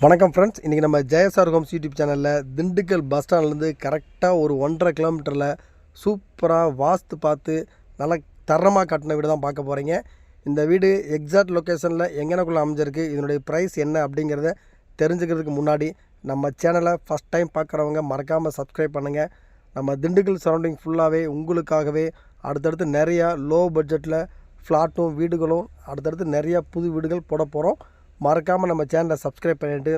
வணக்கம் ஃப்ரெண்ட்ஸ் இன்றைக்கி நம்ம ஜெயசார் ஹோம்ஸ் யூடியூப் சேனலில் திண்டுக்கல் பஸ் ஸ்டாண்ட்லேருந்து கரெக்டாக ஒரு ஒன்றரை கிலோமீட்டரில் சூப்பராக வாஸ்து பார்த்து நல்லா தரமாக கட்டின வீடு தான் பார்க்க போகிறீங்க இந்த வீடு எக்ஸாக்ட் லொக்கேஷனில் எங்கனக்குள்ளே அமைஞ்சிருக்கு இதனுடைய ப்ரைஸ் என்ன அப்படிங்கிறத தெரிஞ்சுக்கிறதுக்கு முன்னாடி நம்ம சேனலை ஃபஸ்ட் டைம் பார்க்குறவங்க மறக்காமல் சப்ஸ்கிரைப் பண்ணுங்கள் நம்ம திண்டுக்கல் சரௌண்டிங் ஃபுல்லாகவே உங்களுக்காகவே அடுத்தடுத்து நிறையா லோ பட்ஜெட்டில் ஃப்ளாட்டும் வீடுகளும் அடுத்தடுத்து நிறையா புது வீடுகள் போட போகிறோம் மறக்காமல் நம்ம சேனலை சப்ஸ்கிரைப் பண்ணிவிட்டு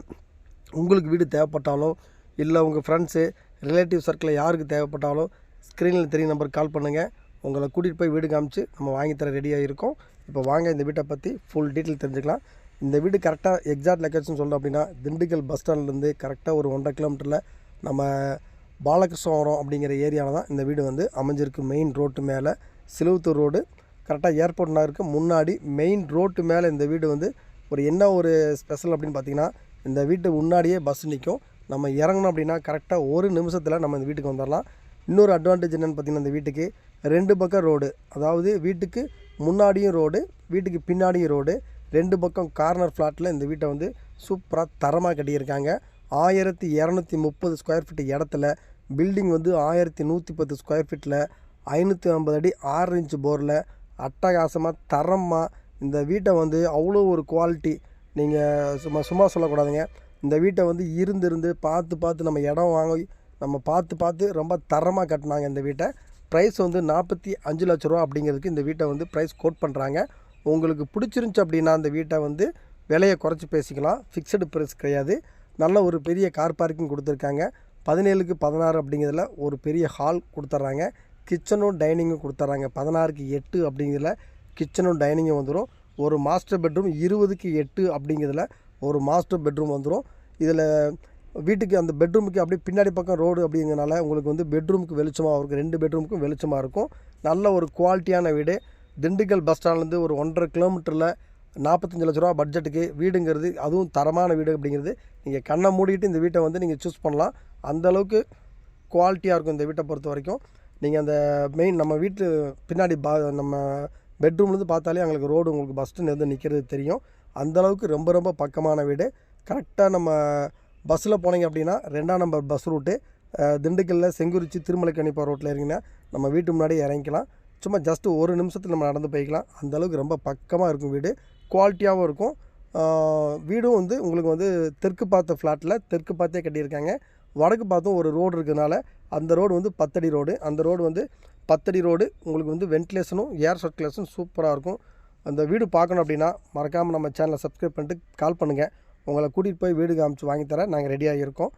உங்களுக்கு வீடு தேவைப்பட்டாலும் இல்லை உங்கள் ஃப்ரெண்ட்ஸு ரிலேட்டிவ் சர்க்கிளில் யாருக்கு தேவைப்பட்டாலும் ஸ்க்ரீனில் தெரிய நம்பருக்கு கால் பண்ணுங்கள் உங்களை கூட்டிகிட்டு போய் வீடு காமிச்சு நம்ம வாங்கி தர ரெடியாக இருக்கோம். இப்போ வாங்க இந்த வீட்டை பற்றி ஃபுல் டீட்டெயில் தெரிஞ்சுக்கலாம். இந்த வீடு கரெக்டாக எக்ஸாக்ட் லொக்கேஷன் சொல்லணும் அப்படின்னா திண்டுக்கல் பஸ் ஸ்டாண்ட்லேருந்து கரெக்டாக ஒரு ஒன்றரை கிலோமீட்டரில் நம்ம பாலகிருஷ்ணவரம் அப்படிங்கிற ஏரியாவில் தான் இந்த வீடு வந்து அமைஞ்சிருக்கு. மெயின் ரோட்டு மேலே. சிலுவத்தூர் ரோடு கரெக்டாக ஏர்போர்ட் நகருக்கு முன்னாடி மெயின் ரோட்டு மேலே இந்த வீடு வந்து ஒரு என்ன ஒரு ஸ்பெஷல் அப்படின்னு பார்த்தீங்கன்னா இந்த வீட்டு முன்னாடியே பஸ் நிற்கும் நம்ம இறங்கணும் அப்படின்னா கரெக்டாக ஒரு நிமிஷத்தில் நம்ம இந்த வீட்டுக்கு வந்துடலாம் இன்னொரு அட்வான்டேஜ் என்னென்னு பார்த்தீங்கன்னா இந்த வீட்டுக்கு ரெண்டு பக்கம் ரோடு அதாவது வீட்டுக்கு முன்னாடியும் ரோடு வீட்டுக்கு பின்னாடியும் ரோடு ரெண்டு பக்கம் கார்னர் ஃப்ளாட்டில் இந்த வீட்டை வந்து சூப்பராக தரமாக கட்டியிருக்காங்க. ஆயிரத்தி இரநூத்தி முப்பது ஸ்கொயர் ஃபீட் இடத்துல பில்டிங் வந்து ஆயிரத்தி நூற்றி பத்து ஸ்கொயர் ஃபீட்டில் ஐநூற்றி ஐம்பது அடி ஆறு இன்ச்சு போரில் அட்டகாசமாக தரமாக இந்த வீட்டை வந்து அவ்வளோ ஒரு குவாலிட்டி நீங்கள் சும்மா சும்மா சொல்லக்கூடாதுங்க. இந்த வீட்டை வந்து இருந்திருந்து பார்த்து பார்த்து நம்ம இடம் வாங்கி நம்ம பார்த்து பார்த்து ரொம்ப தரமாக கட்டினாங்க இந்த வீட்டை. ப்ரைஸ் வந்து நாற்பத்தி அஞ்சு லட்ச ரூபா அப்படிங்கிறதுக்கு இந்த வீட்டை வந்து ப்ரைஸ் கோட் பண்ணுறாங்க உங்களுக்கு பிடிச்சிருந்துச்சி அப்படின்னா அந்த வீட்டை வந்து விலையை குறைச்சி பேசிக்கலாம். ஃபிக்ஸடு ப்ரைஸ் கிடையாது. நல்ல ஒரு பெரிய கார் பார்க்கிங் கொடுத்துருக்காங்க. பதினேழுக்கு பதினாறு அப்படிங்கிறதுல ஒரு பெரிய ஹால் கொடுத்துட்றாங்க. கிச்சனும் டைனிங்கும் கொடுத்துட்றாங்க. பதினாறுக்கு எட்டு அப்படிங்கிறதுல கிச்சனும் டைனிங்கும் வந்துடும் ஒரு மாஸ்டர் பெட்ரூம் இருபதுக்கு எட்டு அப்படிங்கிறதுல ஒரு மாஸ்டர் பெட்ரூம் வந்துடும் இதில் வீட்டுக்கு அந்த பெட்ரூமுக்கு அப்படியே பின்னாடி பக்கம் ரோடு அப்படிங்கிறனால உங்களுக்கு வந்து பெட்ரூமுக்கு வெளிச்சமாக இருக்கும். ரெண்டு பெட்ரூமுக்கும் வெளிச்சமாக இருக்கும். நல்ல ஒரு குவாலிட்டியான வீடு. திண்டுக்கல் பஸ் ஸ்டாண்ட்லேருந்து ஒரு ஒன்றரை கிலோமீட்டரில் நாற்பத்தஞ்சு லட்ச ரூபா பட்ஜெட்டுக்கு வீடுங்கிறது அதுவும் தரமான வீடு அப்படிங்கிறது நீங்கள் கண்ணை மூடிட்டு இந்த வீட்டை வந்து நீங்கள் சூஸ் பண்ணலாம். அந்தளவுக்கு குவாலிட்டியாக இருக்கும் இந்த வீட்டை பொறுத்த வரைக்கும் நீங்கள் அந்த மெயின் நம்ம வீட்டு பின்னாடி பா நம்ம பெட்ரூம்லேருந்து பார்த்தாலே எங்களுக்கு ரோடு உங்களுக்கு பஸ் ஸ்டாண்ட் வந்து நிற்கிறது தெரியும். அந்தளவுக்கு ரொம்ப ரொம்ப பக்கமான வீடு. கரெக்டாக நம்ம பஸ்ஸில் போனீங்க அப்படின்னா ரெண்டாம் நம்பர் பஸ் ரூட்டு திண்டுக்கல்லில் செங்குறிச்சி திருமலைக்கணிப்பா ரோட்டில் இருக்கீங்கன்னா நம்ம வீட்டு முன்னாடி இறங்கிக்கலாம். சும்மா ஜஸ்ட் ஒரு நிமிஷத்தில் நம்ம நடந்து போய்க்கலாம். அந்தளவுக்கு ரொம்ப பக்கமாக இருக்கும் வீடு. குவாலிட்டியாகவும் இருக்கும். வீடும் வந்து உங்களுக்கு வந்து தெற்கு பார்த்த ஃப்ளாட்டில் தெற்கு பார்த்தே கட்டியிருக்காங்க. வடக்கு பார்த்தும் ஒரு ரோடு இருக்கிறதுனால அந்த ரோடு வந்து பத்தடி ரோடு அந்த ரோடு வந்து பத்தடி ரோடு உங்களுக்கு வந்து வென்டிலேஷனும் ஏர் சர்க்குலேஷன் சூப்பராக இருக்கும். அந்த வீடு பார்க்கணும் அப்படின்னா மறக்காமல் நம்ம சேனலை சப்ஸ்கிரைப் பண்ணிட்டு கால் பண்ணுங்கள் உங்களை கூட்டிகிட்டு போய் வீடு காமிச்சு வாங்கித்தர நாங்கள் ரெடியாக இருக்கோம்.